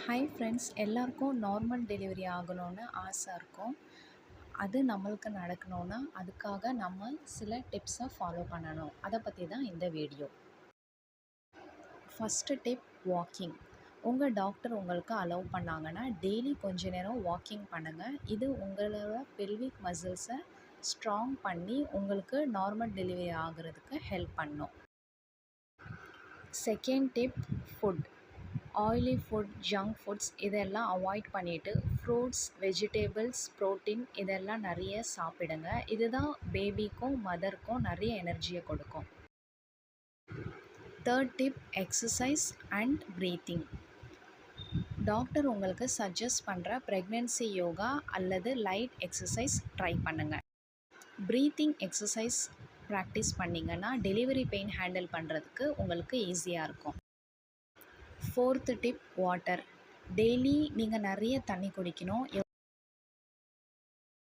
Hi friends எல்லாருக்கும் normal delivery ஆகணும்னு ஆசை இருக்கும். அது நம்மளுக்கு நடக்கணும்னா அதுக்காக நம்ம சில டிப்ஸை ஃபாலோ பண்ணணும். அதை பற்றி தான் இந்த வீடியோ ஃபஸ்ட்டு டிப் வாக்கிங் உங்கள் டாக்டர் உங்களுக்கு அலோவ் பண்ணாங்கன்னா டெய்லி கொஞ்ச நேரம் வாக்கிங் பண்ணுங்கள் இது உங்களோட பெல்விக் மசில்ஸை ஸ்ட்ராங் பண்ணி உங்களுக்கு நார்மல் டெலிவரி ஆகிறதுக்கு ஹெல்ப் பண்ணும். Second tip food oily food junk foods இதெல்லாம் அவாய்ட் பண்ணிவிட்டு ஃப்ரூட்ஸ் வெஜிடேபிள்ஸ் ப்ரோட்டீன் இதெல்லாம் நிறைய சாப்பிடுங்க. இதுதான் பேபிக்கும் மதருக்கும் நிறைய எனர்ஜியை கொடுக்கும். Third tip exercise and breathing doctor உங்களுக்கு சஜஸ்ட் பண்ணுற ப்ரெக்னென்சி யோகா அல்லது லைட் எக்ஸசைஸ் ட்ரை பண்ணுங்கள் ப்ரீத்திங் எக்ஸசைஸ் ப்ராக்டிஸ் பண்ணிங்கன்னா டெலிவரி பெயின் ஹேண்டில் பண்ணுறதுக்கு உங்களுக்கு ஈஸியாக இருக்கும். ஃபோர்த்து டிப் வாட்டர் டெய்லி நீங்கள் நிறைய தண்ணி குடிக்கணும்.